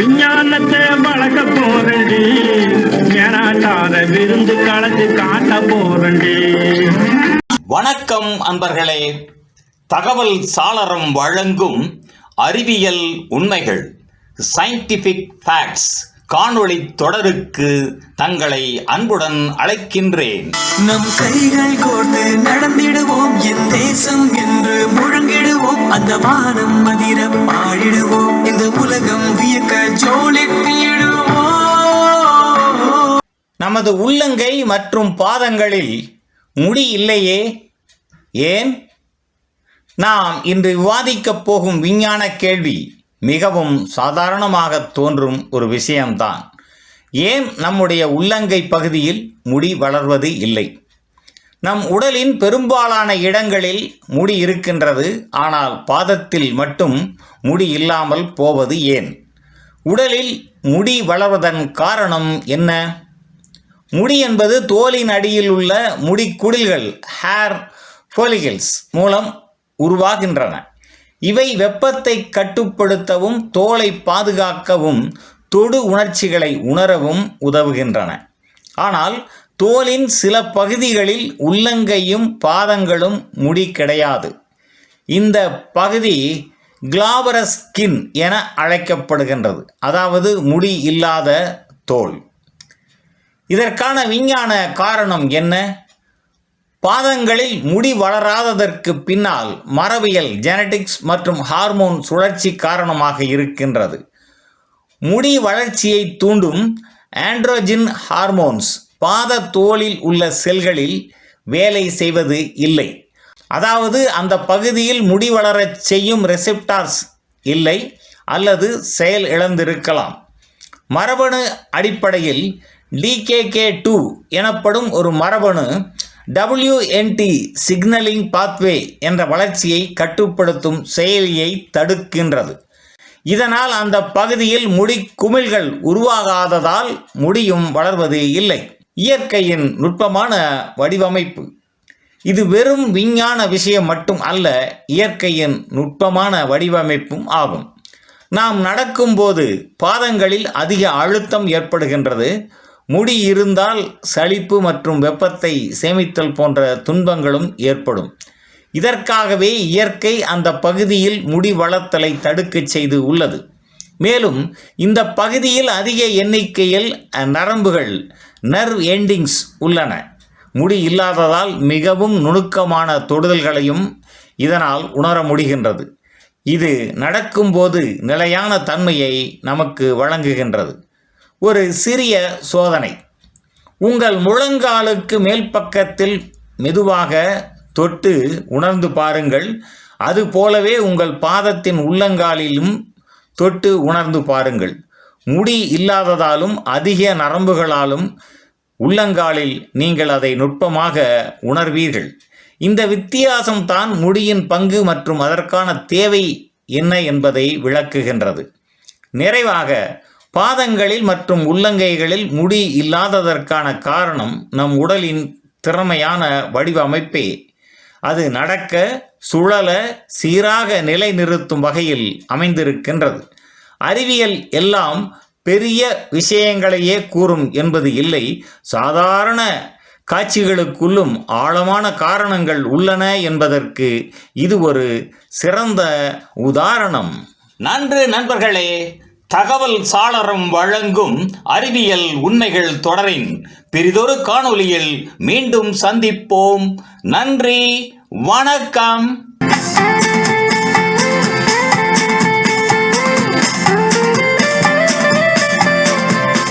விஞ்ஞானத்தை வளர்க்க போறண்டி ஏனாட்டாத விருந்து கலந்து காட்ட போறண்டி வணக்கம் அன்பர்களே. தகவல் சாளரம் வழங்கும் அறிவியல் உண்மைகள் சயின்டிஃபிக் ஃபேக்ட்ஸ் காணொளி தொடருக்கு தங்களை அன்புடன் அழைக்கின்றேன். நம் கைகள் கோர்த்து நடந்திடுவோம் என் தேசம் என்று முழங்கிடுவோம் அந்த வானம் மதிர பாடிடுவோம். இந்த உலகம் வியக்க ஜோலித்திடுவோம் நமது உள்ளங்கை மற்றும் பாதங்களில் முடி இல்லையே? ஏன்? நாம் இன்று விவாதிக்கப் போகும் விஞ்ஞான கேள்வி மிகவும் சாதாரணமாக தோன்றும் ஒரு விஷயம்தான். ஏன் நம்முடைய உள்ளங்கை பகுதியில் முடி வளர்வது இல்லை? நம் உடலின் பெரும்பாலான இடங்களில் முடி இருக்கின்றது. ஆனால் பாதத்தில் மட்டும் முடி இல்லாமல் போவது ஏன்? உடலில் முடி வளர்வதன் காரணம் என்ன? முடி என்பது தோலின் அடியில் உள்ள முடிக்குடில்கள் ஹேர் ஃபோலிகல்ஸ் மூலம் உருவாகின்றன. இவை வெப்பத்தை கட்டுப்படுத்தவும் தோலை பாதுகாக்கவும் தொடு உணர்ச்சிகளை உணரவும் உதவுகின்றன. ஆனால் தோலின் சில பகுதிகளில் உள்ளங்கையும் பாதங்களும் முடி கிடையாது. இந்த பகுதி கிளாபரஸ் ஸ்கின் என அழைக்கப்படுகின்றது. அதாவது முடி இல்லாத தோல். இதற்கான விஞ்ஞான காரணம் என்ன? பாதங்களில் முடி வளராததற்கு பின்னால் மரபியல் ஜெனடிக்ஸ் மற்றும் ஹார்மோன் சுழற்சி காரணமாக இருக்கின்றது. முடி வளர்ச்சியை தூண்டும் ஆண்ட்ரோஜின் ஹார்மோன்ஸ் பாத தோலில் உள்ள செல்களில் வேலை செய்வது இல்லை. அதாவது அந்த பகுதியில் முடி வளரச் செய்யும் ரெசிப்டார்ஸ் இல்லை அல்லது செயல் இழந்திருக்கலாம். மரபணு அடிப்படையில் டிகேகே டூ எனப்படும் ஒரு மரபணு டபிள்யூஎன்டி சிக்னலிங் பாத்வே என்ற வளர்ச்சியை கட்டுப்படுத்தும் செயலியை தடுக்கின்றது. இதனால் அந்த பகுதியில் முடி குமிழ்கள் உருவாகாததால் முடியும் வளர்வது இல்லை. இயற்கையின் நுட்பமான வடிவமைப்பு. இது வெறும் விஞ்ஞான விஷயம் மட்டும் அல்ல இயற்கையின் நுட்பமான வடிவமைப்பும் ஆகும். நாம் நடக்கும்போது பாதங்களில் அதிக அழுத்தம் ஏற்படுகின்றது. முடி இருந்தால் சளிப்பு மற்றும் வெப்பத்தை சேமித்தல் போன்ற துன்பங்களும் ஏற்படும். இதற்காகவே இயற்கை அந்த பகுதியில் முடி வளர்த்தலை தடுக்கச் செய்து உள்ளது. மேலும் இந்த பகுதியில் அதிக எண்ணிக்கையில் நரம்புகள் நர்வ் எண்டிங்ஸ் உள்ளன. முடி இல்லாததால் மிகவும் நுணுக்கமான தொடுதல்களையும் இதனால் உணர முடிகின்றது. இது நடக்கும்போது நிலையான தன்மையை நமக்கு வழங்குகின்றது. ஒரு சிறிய சோதனை. உங்கள் முழங்காலுக்கு மேல் பக்கத்தில் மெதுவாக தொட்டு உணர்ந்து பாருங்கள். அது போலவே உங்கள் பாதத்தின் உள்ளங்காலிலும் தொட்டு உணர்ந்து பாருங்கள். முடி இல்லாததாலும் அதிக நரம்புகளாலும் உள்ளங்காலில் நீங்கள் அதை நுட்பமாக உணர்வீர்கள். இந்த வித்தியாசம் தான் முடியின் பங்கு மற்றும் அதற்கான தேவை என்ன என்பதை விளக்குகின்றது. நிறைவாக பாதங்களில் மற்றும் உள்ளங்கைகளில் முடி இல்லாததற்கான காரணம் நம் உடலின் திறமையான வடிவமைப்பே. அது நடக்க சுழல சீராக நிலைநிறுத்தும் வகையில் அமைந்திருக்கின்றது. அறிவியல் எல்லாம் பெரிய விஷயங்களையே கூறும் என்பது இல்லை. சாதாரண காட்சிகளுக்குள்ளும் ஆழமான காரணங்கள் உள்ளன என்பதற்கு இது ஒரு சிறந்த உதாரணம். நன்று நண்பர்களே தகவல் சாளரம் வழங்கும் அறிவியல் உண்மைகள் தொடரின் பெரிதொரு காணொளியில் மீண்டும் சந்திப்போம். நன்றி வணக்கம்.